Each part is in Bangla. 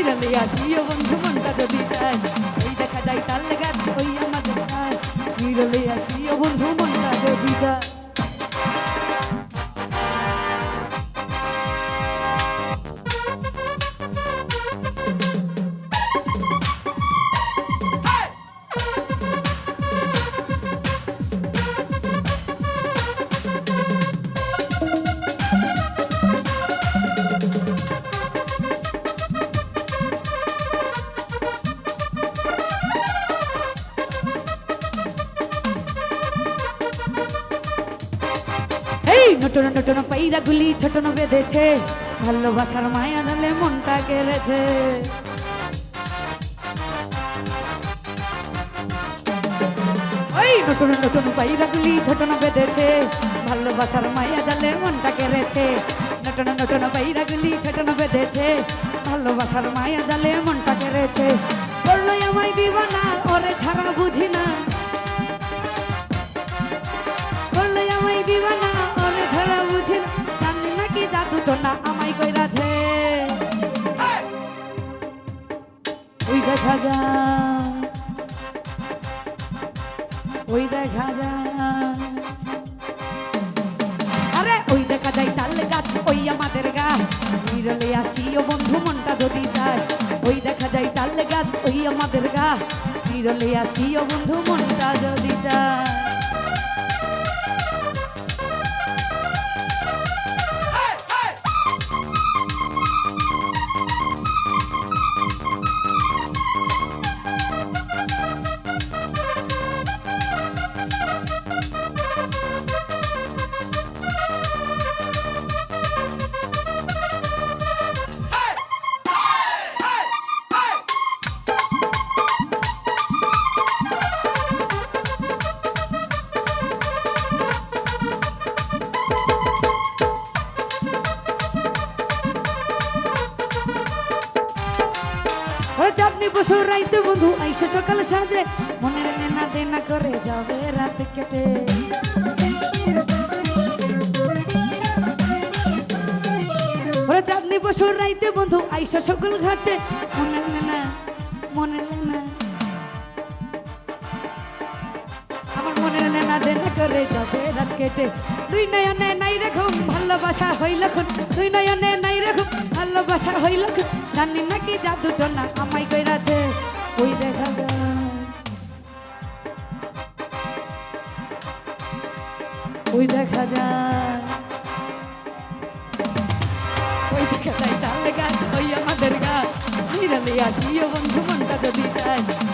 নিরালে আসিও বন্ধু মনটা যদি চায় ওই দেখা যায় তাল গাছ ওই আমাদের নিরালে আসিও বন্ধু মনটা যদি চায় এই নটন নটন পাইরা গুলি ছোটন বেঁধেছে। ভালোবাসার মায়া ধলে মনটা কেড়েছে ওই নটন নটন পাইরা গুলি ছোটন বেঁধেছে। ভালোবাসার মায়া জালে মনটা কেড়েছে নটন নটন পাইরা গুলি ছোটন বেঁধেছে। ভালোবাসার মায়া জালে মনটা কেড়েছে টোনা আমায় কইরাছে ওই দেখা যা। ওই দেখা যা। আরে, ওই দেখা যায় তাল গাছ, ওই আমাদের গাছ নিরলে আসি ও বন্ধু, মনটা যদি যায় ওই দেখা যায় তাল গাছ, ওই আমাদের গাছ নিরলে আসি ও বন্ধু, মনটা যদি যায় চাঁদনি রাইতে বন্ধু আইসে সকাল সাজে মনের নেনা দেনা করে যাবে রাত কেটে ওরে চাঁদনি বসু রাইতে বন্ধু আইসে সকাল ঘাটে মনের নেনা মনের নেনা আমার মনের নেনা দেনা করে যাবে রাত কেটে দুই নয়নে নাই রকম ভালোবাসা হইল খুন দুই নয়নে নাই রকম ভালোবাসা হইল খুন জানি নাকি জাদুটো না নিরালে আসিও বন্ধু মনটা যদি চায়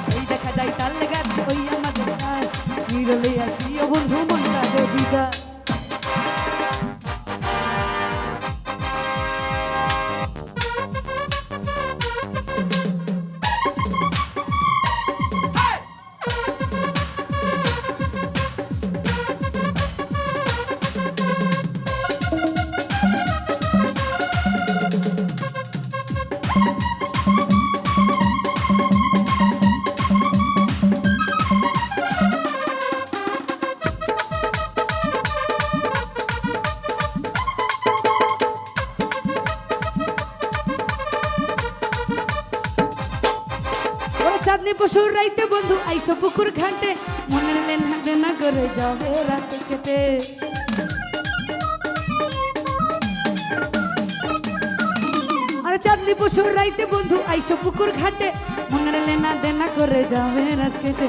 পশুর রাইতে বন্ধু, আইসো পুকুর ঘাটে। মনের লেনা দেনা করে যাবে রাতে কেটে আরে চাঁদনি পশুর রাইতে বন্ধু, আইসো পুকুর ঘাটে। মনের লেনা দেনা করে যাবে রাত কেটে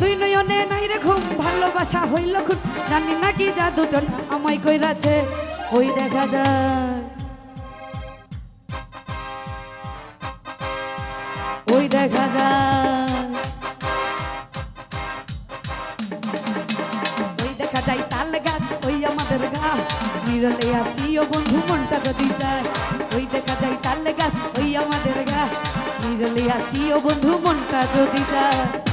দুই নয়নে নাই রকম ভালোবাসা হইল খুন। জানি নাকি জাদুটন আমায় কইরাছে, ওই দেখা যায় ওই দেখা যায় নিরলে আসি, ও বন্ধু, মনটা যদি যায় ওই দেখা যায় তাল গাছ ওই আমাদের গাছ বিরলে আসি, ও বন্ধু, মনটা যদি যায়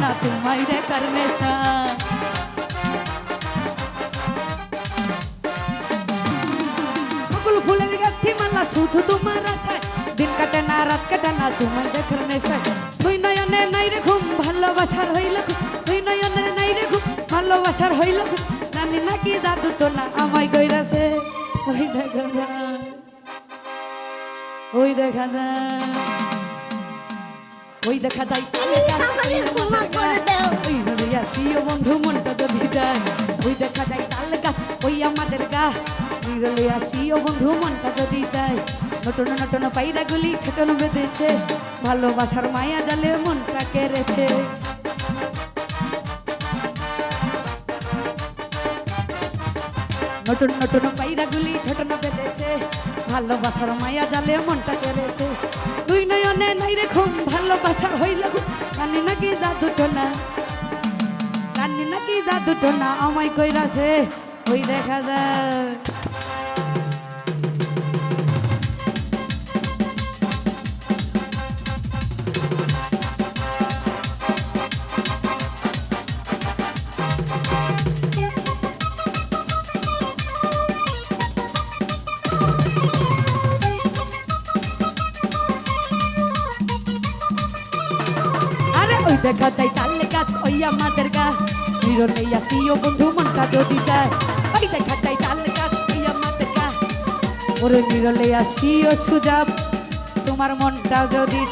না তোমায় দেখার নেশা ফুলের গাথি মালা শুধু তোমার আশায় দিন কাটে না রাত কাটে না তোমায় দেখার নেশায় তুই নয়নে নাই রে ঘুম ভালোবাসার হইল তুই নয়নে নাই রে ঘুম ভালোবাসার হইল জানি না কি দাদু তো না আমায় কইরাছে ওই দেখা যায় ওই দেখা যায় ওই দেখা। যায়। ওইভাবে আসিও বন্ধু মনটা যদি যায় ওই দেখা যায় তাল গাছ ওই আমাদের গা। বিরলে আসিও বন্ধু মনটা যদি যায় নটন নটন পায়রা গুলি ছোটন বেঁধেছে। ভালোবাসার মায়া জালে মনটা কেড়েছে নতুন নতুন পায়রা গুলি ছোটন বেঁধেছে। ভালোবাসার মায়া জালে মনটা কেড়েছে নয়নে নাই রে ঘুম ভালোবাসার হইল। কানে নাকি জাদু টোনা কানে নাকি জাদু টোনা, আমায় কইরাছে ওই দেখা যায় দেখা যায় তাল গাছ, ওই আমাদের গা নিরলে সিও বন্ধু মনটা যদি যায়। ওই দেখা যায় তাল গাছ, ওই আমাদের গা ওরে নিরলে আসিও সুজাব, তোমার মনটা যদি